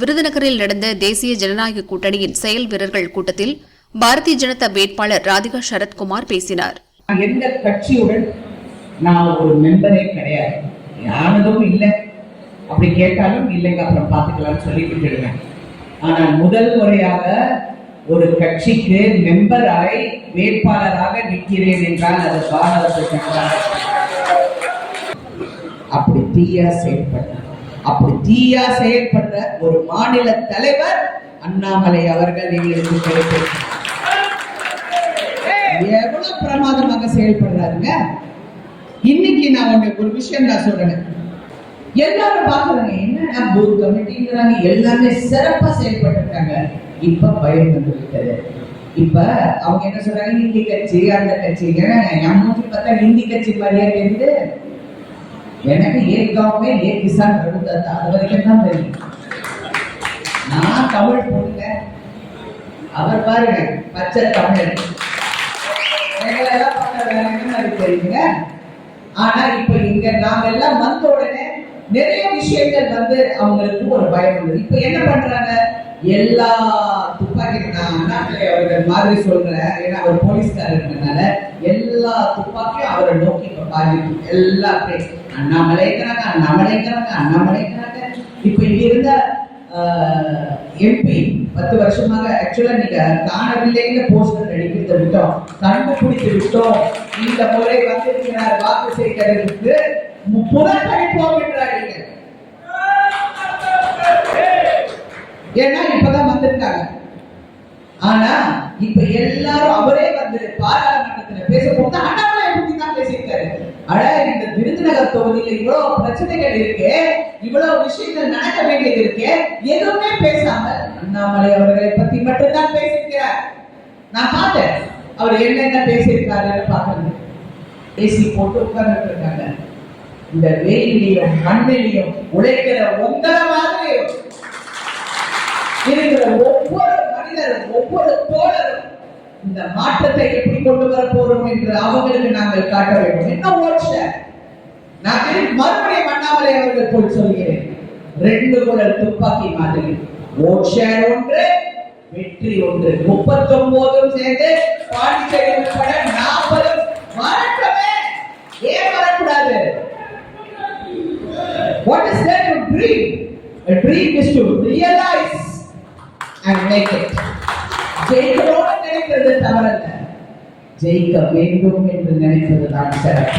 விருதுநகரில் நடந்த தேசிய ஜனநாயக கூட்டணியின் செயல் வீரர்கள் கூட்டத்தில் பாரதிய ஜனதா வேட்பாளர் ராதிகா சரத்குமார் பேசினார். எந்த கட்சியுடன் நான் ஒரு மெம்பரே கிடையாது. யாரதும் இல்லை. அப்படி கேட்டாலும் இல்லைங்க அப்புறம் பார்த்துக்கலாம்னு சொல்லி விட்டுடுவேன் ஆனால் முதல் முறையாக ஒரு கட்சிக்கு மெம்பராய் வேட்பாளராக நிற்கிறேன் என்றால் அது பாரத ஜனதா அப்படி தீயா செயல்பட்டார். அப்படி தீயா செயல்பட்ட ஒரு மாநில தலைவர் அண்ணாமலை அவர்கள் எங்களுக்கு கிடைத்திருக்கிறார் எவ்வளவு பிரமாதமாக செயல்படுறாருங்க? இன்னைக்கு நான் உங்களுக்கு ஒரு விஷயம் நான் சொல்றேன். எல்லாரும் பாக்குறாங்க என்ன பூத் கமிட்டிங்கிறாங்க எல்லாமே சிறப்பா செயல்பட்டுருக்காங்க. இப்ப பயம் வந்துவிட்டது இப்ப அவங்க என்ன சொல்றாங்க ஹிந்தி கட்சி அந்த கட்சி. ஏன்னா என் மூச்சு பார்த்தா ஹிந்தி கட்சி மாதிரியா தெரியுது? எனக்கு ஏக் காவ்மே ஏக் கிசான் கொடுத்தா அது வரைக்கும் தான் தெரியும். நான் தமிழ் பொண்ணுங்க. அவர் பாருங்க பச்சை தமிழ். எங்களெல்லாம் பார்க்க வேற என்ன மாதிரி தெரியுங்க ஆனா இப்ப இங்க நாங்க எல்லாம் வந்த உடனே நிறைய விஷயங்கள் வந்து அவங்களுக்கு ஒரு பயம் உள்ளது இப்ப என்ன பண்றாங்க? எல்லா துப்பாக்கி நான் அண்ணாமலை அவர்கள் மாதிரி சொல்றேன். ஏன்னா அவர் போலீஸ்காரர்னால எல்லா துப்பாக்கியும் அவரை நோக்கி இப்ப பாதிக்கும் எல்லா பேர் அண்ணாமலைக்கிறாங்க அண்ணாமலைக்கிறாங்க அண்ணாமலைக்கிறாங்க இப்ப இங்க இருந்த எம்பி பத்து வருஷமாக ஆக்சுவலா நீங்க காணவில்லைன்னு போஸ்டர் அடிக்கிறத விட்டோம். கண்டுபிடித்து விட்டோம். இந்த முறை வந்திருக்கிறார் வாக்கு சேகரிப்புக்கு மு- புறக்கணிப்போம் என்ற ஏன்னா இப்பதான் வந்திருக்காங்க. ஆனா இப்ப எல்லாரும் அவரே வந்து பாராளுமன்றத்துல பேச போது அண்ணாமலை பத்தி தான் பேசியிருக்காரு. அட இந்த விருதுநகர் தொகுதியில இவ்வளவு பிரச்சனைகள் இருக்கு இவ்வளவு விஷயங்கள் நடக்க வேண்டியது இருக்கு எதுவுமே பேசாம அண்ணாமலை அவர்களை பத்தி மட்டும்தான் பேசியிருக்கிறார். நான் பார்த்தேன். அவர் என்னென்ன பேசியிருக்காருன்னு பார்க்கணும் ஏசி போட்டு உட்கார்ந்துட்டு இருக்காங்க. இந்த வெயிலையும் மண்ணிலையும் உழைக்கிற உங்களை மாதிரி மாற்றத்தை எப்படி கொண்டு வர போறோம் என்று அவங்களுக்கு நாங்கள் காட்ட வேண்டும். என்ன ஓட்ச நான் மறுபடியும் அண்ணாமலை அவர்கள் போய் சொல்கிறேன். ரெண்டு குடல் துப்பாக்கி மாதிரி. ஓட்சர் ஷேர் ஒன்று வெற்றி ஒன்று. முப்பத்தொன்பதும் சேர்ந்து பாண்டிச்சேரி உட்பட நாற்பதும் மறக்கவே ஏன் வரக்கூடாது What is there to dream? A dream is to realize and make it. ஜெயிக்கணும்னு நினைக்கிறது தவறல்ல. ஜெயிக்க வேண்டும் என்று நினைப்பதுதான் சிறப்பு.